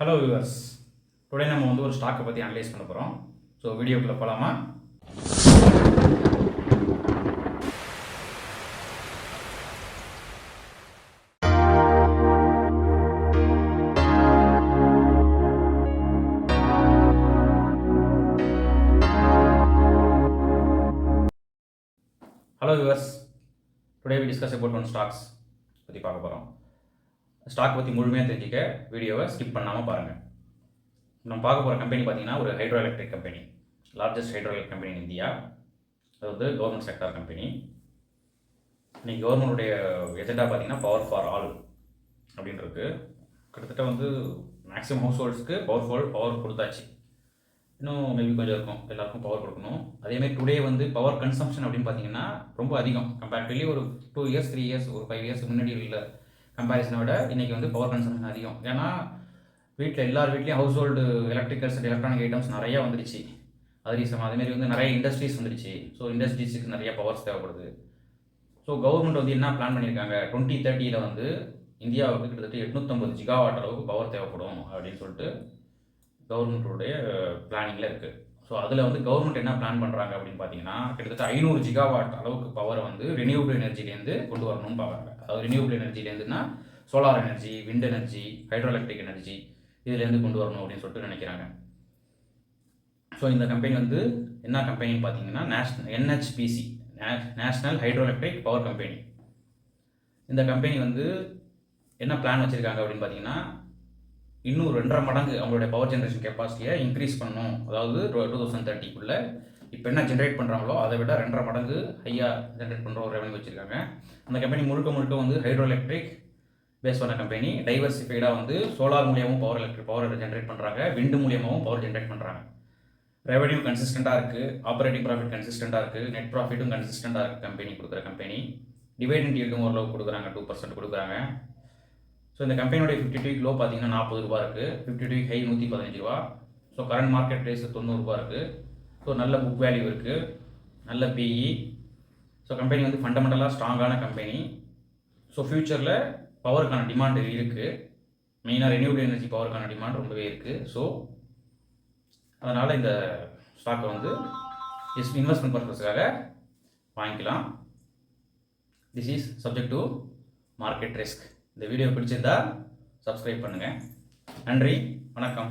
Hello viewers today நம்ம வந்து ஒரு ஸ்டாக்கை பற்றி அனலைஸ் பண்ண போகிறோம் ஸோ வீடியோக்குள்ளே போகலாமா hello viewers today we discuss about one stocks பற்றி பார்க்க போகிறோம் ஸ்டாக் பற்றி முழுமையாக தெரிஞ்சிக்க வீடியோவை ஸ்கிப் பண்ணாமல் பாருங்கள் நம்ம பார்க்க போகிற கம்பெனி பார்த்தீங்கன்னா ஒரு hydro electric company largest hydro electric company in India. அது வந்து கவர்மெண்ட் செக்டார் கம்பெனி இன்றைக்கி கவர்மெண்ட்டுடைய எஜெண்டா பார்த்தீங்கன்னா பவர் ஃபார் ஆல் அப்படின்றது கிட்டத்தட்ட வந்து மேக்ஸிமம் ஹவுஸ் ஹோல்ட்ஸ்க்கு பவர் ஃபால் பவர் கொடுத்தாச்சு. இன்னும் மேபி கொஞ்சம் இருக்கும். எல்லாருக்கும் பவர் கொடுக்கணும். அதேமாதிரி டுடே வந்து பவர் கன்சம்ஷன் அப்படின்னு பார்த்தீங்கன்னா ரொம்ப அதிகம். கம்பேர்டிவ்லி ஒரு டூ இயர்ஸ் த்ரீ இயர்ஸ் ஒரு ஃபைவ் இயர்ஸ் முன்னாடி இல்லை கம்பேரிசனோட விட இன்றைக்கி வந்து பவர் கன்சம்ஷன் அதிகம். ஏன்னா வீட்டில் எல்லார் வீட்லேயும் house hold electricals and electronic items நிறையா வந்துருச்சு அது ரீசன். அதேமாரி வந்து நிறைய இண்டஸ்ட்ரீஸ் வந்துடுச்சு. ஸோ இண்டஸ்ட்ரீஸுக்கு நிறைய பவர்ஸ் தேவைப்படுது. ஸோ கவர்மெண்ட் வந்து என்ன பிளான் பண்ணியிருக்காங்க டுவெண்ட்டி தேர்ட்டியில் வந்து இந்தியாவுக்கு கிட்டத்தட்ட எட்நூற்றம்பது ஜிகாவாட் அளவுக்கு பவர் தேவைப்படும் அப்படின்னு சொல்லிட்டு கவர்மெண்ட்டுடைய பிளானிங்கில் இருக்குது ஸோ அதில் வந்து கவர்மெண்ட் என்ன பிளான் பண்ணுறாங்க அப்படின்னு பார்த்தீங்கன்னா கிட்டத்தட்ட ஐநூறு ஜிகாவாட் அளவுக்கு பவரை வந்து ரினியூபிள் எனர்ஜிலேருந்து கொண்டு வரணும்னு பார்க்குறாங்க அதாவது renewable எனர்ஜிலேருந்துன்னா solar energy wind energy hydro electric energy இதுலேருந்து கொண்டு வரணும் அப்படின்னு சொல்லிட்டு நினைக்கிறாங்க. ஸோ இந்த கம்பெனி வந்து என்ன கம்பெனின்னு பார்த்தீங்கன்னா national NHPC national hydro electric power company இந்த கம்பெனி வந்து என்ன பிளான் வச்சுருக்காங்க அப்படின்னு பார்த்தீங்கன்னா இன்னும் ரெண்டரை மடங்கு அவங்களுடைய பவர் ஜென்ரேஷன் கெப்பாசிட்டியை இன்க்ரீஸ் பண்ணணும். அதாவது டூ தௌசண்ட் தேர்ட்டிக்குள்ளே இப்போ என்ன ஜென்ரேட் பண்ணுறாங்களோ அதை விட ரெண்டரை மடங்கு ஹையாக ஜென்ரேட் பண்ணுற ஒரு ரெவன்யூ வச்சுருக்காங்க. அந்த கம்பெனி முழுக்க முழுக்க வந்து ஹைட்ரோ எலக்ட்ரிக் பேஸ் பண்ண கம்பெனி டைவர்சிஃபைடாக வந்து சோலார் மூலியமும் பவர் எலக்ட்ரிக் பவர் ஜென்ரேட் பண்ணுறாங்க விண்டு மூலியமாகவும் பவர் ஜென்ரேட் பண்ணுறாங்க ரெவன்யூ கன்சிஸ்டண்ட்டாக இருக்குது ஆப்ரேட்டிங் ப்ராஃபிட் கன்சிஸ்டண்ட்டாக இருக்குது நெட் ப்ராஃபிட்டும் கன்சிஸ்டண்ட்டாக இருக்குது கம்பெனி கொடுக்குற கம்பெனி டிவைடன் ஈல்டும் ஓரளவுக்கு கொடுக்குறாங்க டூ பர்சன்ட் கொடுக்குறாங்க. ஸோ இந்த கம்பெனியோட ஃபிஃப்டி டூ லோ பார்த்தீங்கன்னா நாற்பது ரூபா இருக்குது ஃபிஃப்டி டூ ஹை நூற்றி பதினஞ்சு ரூபா ஸோ கரண்ட் மார்க்கெட் ப்ரைஸ் தொண்ணூறுரூபா இருக்குது ஸோ நல்ல புக் வேல்யூ இருக்குது நல்ல பிஇ ஸோ கம்பெனி வந்து ஃபண்டமெண்டலாக ஸ்ட்ராங்கான கம்பெனி ஸோ ஃப்யூச்சரில் பவருக்கான டிமாண்ட் இருக்குது மெயினாக ரெனியூபிள் எனர்ஜி பவருக்கான டிமாண்ட் ரொம்பவே இருக்குது ஸோ அதனால் இந்த ஸ்டாக்கை வந்து இஸ் இன்வெஸ்ட்மெண்ட் பர்பஸ்க்காக வாங்கிக்கலாம். This is subject to market risk இந்த வீடியோ பிடிச்சிருந்தா சப்ஸ்கிரைப் பண்ணுங்கள் நன்றி வணக்கம்.